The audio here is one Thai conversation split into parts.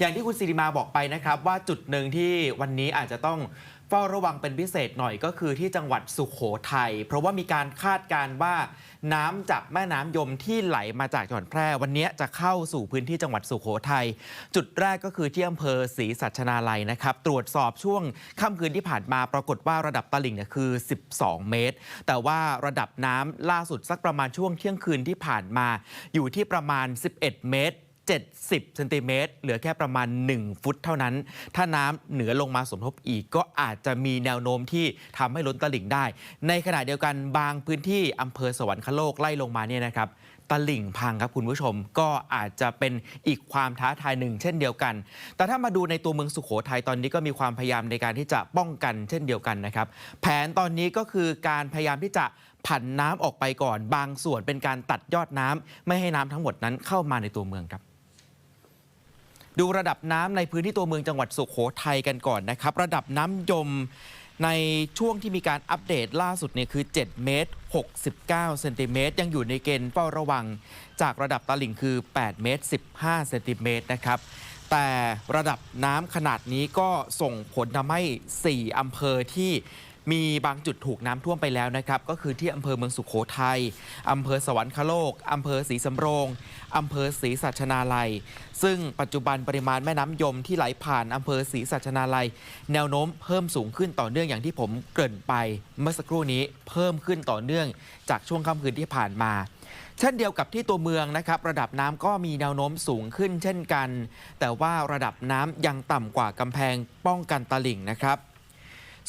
อย่างที่คุณสิริมาบอกไปนะครับ ว่าจุดหนึ่งที่วันนี้อาจจะต้องเฝ้าระวังเป็นพิเศษหน่อยก็คือที่จังหวัดสุขโขทัยเพราะว่ามีการคาดการณ์ว่า น้ำจากแม่น้ำยมที่ไหลมาจากจังหวัดแพร่ วันนี้จะเข้าสู่พื้นที่จังหวัดสุขโขทัยจุดแรกก็คือที่อำเภอศรีสัชนาลัยนะครับ ตรวจสอบช่วงค่ำคืนที่ผ่านมาปรากฏว่าระดับตลิ่งเนี่ยคือ 12 เมตร แต่ว่าระดับน้ำล่าสุดสักประมาณช่วงเที่ยงคืนที่ผ่านมา อยู่ที่ประมาณ 11 เมตร 70เซนติเมตรเหลือแค่ประมาณ 1 ฟุตเท่านั้น ถ้าน้ำเหนือลงมาสมทบอีก ก็อาจจะมีแนวโน้มที่ทำให้ล้นตลิ่งได้ ในขณะเดียวกันบางพื้นที่อำเภอสวรรคโลกไล่ลงมาเนี่ยนะครับตลิ่งพังครับคุณผู้ชมก็อาจจะเป็นอีกความท้าทายหนึ่งเช่นเดียวกัน แต่ถ้ามาดูในตัวเมืองสุขโขทัยตอนนี้ก็มีความพยายามในการที่จะป้องกันเช่นเดียวกันนะครับ แผนตอนนี้ก็คือการพยายามที่จะผันน้ำออกไปก่อน บางส่วนเป็นการตัดยอดน้ำไม่ให้น้ำทั้งหมดนั้นเข้ามาในตัวเมืองครับ ดูระดับน้ำในพื้นที่ตัวเมืองจังหวัดสุขโขทัยกันก่อนนะครับ ระดับน้ำยมในช่วงที่มีการอัปเดตล่าสุดเนี่ยคือ 7 เมตร 69 เซนติเมตร ยังอยู่ในเกณฑ์เฝ้าระวัง จากระดับตลิ่งคือ 8 เมตร 15 เซนติเมตรนะครับ แต่ระดับน้ำขนาดนี้ก็ส่งผลทำให้ 4 อำเภอที่ มีบางจุดถูกน้ำท่วมไปแล้วนะครับ ก็คือที่อำเภอเมืองสุขโขทัยอำเภอสวรรคโลกอำเภอศรีสำโรงอำเภอศรีสัชนาลัย ซึ่งปัจจุบันปริมาณแม่น้ำยมที่ไหลผ่านอำเภอศรีสัชนาลัย แนวโน้มเพิ่มสูงขึ้นต่อเนื่องอย่างที่ผมเกริ่นไป เมื่อสักครู่นี้เพิ่มขึ้นต่อเนื่อง จากช่วงค่ำคืนที่ผ่านมาเช่นเดียวกับที่ตัวเมืองนะครับ ระดับน้ำก็มีแนวโน้มสูงขึ้นเช่นกัน แต่ว่าระดับน้ำยังต่ำกว่ากำแพงป้องกันตลิ่งนะครับ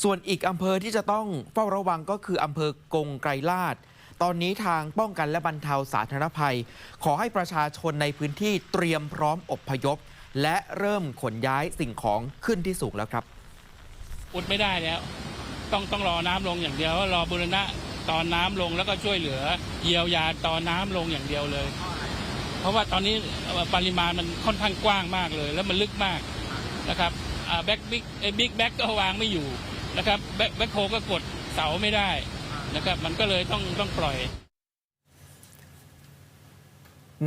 ส่วนอีกอำเภอที่จะต้องเฝ้าระวังก็คืออำเภอกงไกรลาด ตอนนี้ทางป้องกันและบรรเทาสาธารณภัย ขอให้ประชาชนในพื้นที่เตรียมพร้อมอพยพ และเริ่มขนย้ายสิ่งของขึ้นที่สูงแล้วครับ อุดไม่ได้แล้ว ต้องต้องรอน้ำลงอย่างเดียวรอบุรณะตอนน้ำลงแล้วก็ช่วยเหลือ เยียวยาตอนน้ำลงอย่างเดียวเลย เพราะว่าตอนนี้ปริมาณมันค่อนข้างกว้างมากเลย แล้วมันลึกมากนะครับแบ็กบิ๊กบิ๊กแบ็กก็วางไม่อยู่ นะครับแบ็คโฮก็กดเสาไม่ได้นะครับ มันก็เลยต้องต้องปล่อย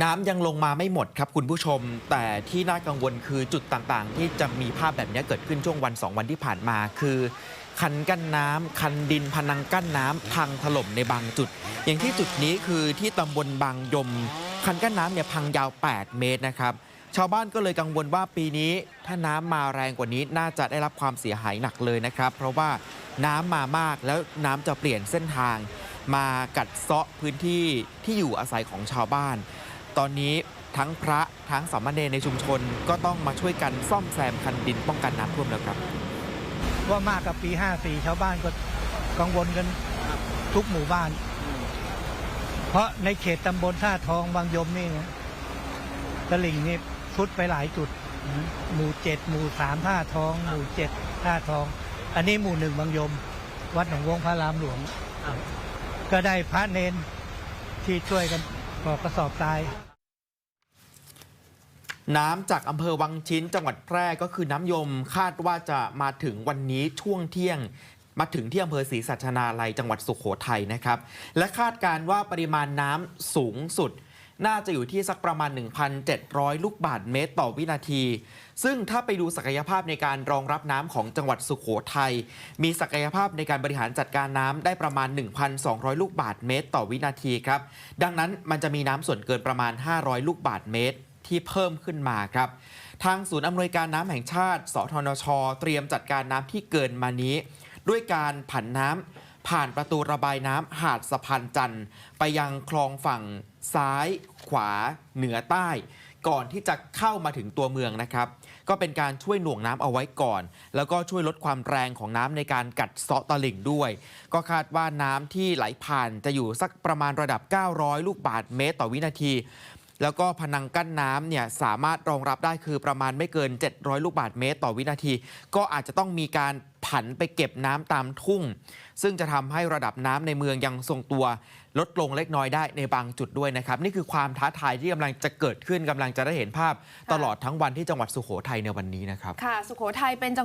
น้ำยังลงมาไม่หมดครับคุณผู้ชม แต่ที่น่ากังวลคือจุดต่างๆ ที่จะมีภาพแบบนี้เกิดขึ้นช่วงวัน 2 วันที่ผ่านมาคือคันกั้นน้ำคันดินพนังกั้นน้ำพังถล่มในบางจุด อย่างที่จุดนี้คือที่ตำบลบางยม คันกั้นน้ำเนี่ยพังยาว 8 เมตรนะครับ ชาวบ้านก็เลยกังวลว่าปีนี้ ถ้าน้ำมาแรงกว่านี้น่าจะได้รับความเสียหายหนักเลยนะครับ เพราะว่าน้ำมามากแล้วน้ำจะเปลี่ยนเส้นทาง มากัดเซาะพื้นที่ที่อยู่อาศัยของชาวบ้าน ตอนนี้ทั้งพระทั้งสามเณรในชุมชนก็ต้องมาช่วยกันซ่อมแซมคันดินป้องกันน้ำท่วมแล้วครับ ว่ามากกับปี 54 ชาวบ้านก็กังวลกันทุกหมู่บ้าน เพราะในเขตตำบลท่าทองบางยมนี่นะตลิ่งนี่ ฟุดไปหลายจุด หมู่เจ็ดหมู่สามท่าทอง หมู่เจ็ดท่าทอง อันนี้หมู่หนึ่งบางยม วัดหนองวงพระรามหลวง ก็ได้พระเนนที่ช่วยกันปอกกระสอบทรายน้ำจากอำเภอวังชิ้นจังหวัดแพร่ก็คือน้ำยมคาดว่าจะมาถึงวันนี้ช่วงเที่ยง มาถึงที่อำเภอศรีสัชนาลัยจังหวัดสุขโขทัยนะครับ และคาดการว่าปริมาณน้ำสูงสุด น่าจะอยู่ที่สักประมาณ 1,700 ลูกบาศก์เมตรต่อวินาที ซึ่งถ้าไปดูศักยภาพในการรองรับน้ำของจังหวัดสุขโขทัย มีศักยภาพในการบริหารจัดการน้ำได้ประมาณ 1,200 ลูกบาศก์เมตร ต่อวินาทีครับ ดังนั้นมันจะมีน้ำส่วนเกินประมาณ 500 ลูกบาศก์เมตรที่เพิ่มขึ้นมาครับ ทางศูนย์อำนวยการน้ำแห่งชาติ สทนช เตรียมจัดการน้ำที่เกินมานี้ ด้วยการผันน้ำผ่านประตูระบายน้ำหาดสะพานจันทร์ไปยังคลองฝั่ง ซ้าย ขวา เหนือใต้ ก่อนที่จะเข้ามาถึงตัวเมืองนะครับ ก็เป็นการช่วยหน่วงน้ำเอาไว้ก่อน แล้วก็ช่วยลดความแรงของน้ำในการกัดเซาะตลิ่งด้วย ก็คาดว่าน้ำที่ไหลผ่านจะอยู่สักประมาณระดับ 900 ลูกบาทเมตรต่อวินาที แล้วก็พนังกั้นน้ำเนี่ยสามารถรองรับได้คือประมาณไม่เกิน 700 ลูกบาศก์เมตร ต่อวินาที ก็อาจจะต้องมีการผันไปเก็บน้ำตามทุ่ง ซึ่งจะทำให้ระดับน้ำในเมืองยังทรงตัว ลดลงเล็กน้อยได้ในบางจุดด้วยนะครับ นี่คือความท้าทายที่กำลังจะเกิดขึ้นกำลังจะได้เห็นภาพ ตลอดทั้งวันที่จังหวัดสุโขทัยในวันนี้นะครับ ค่ะ สุโขทัยเป็นจัง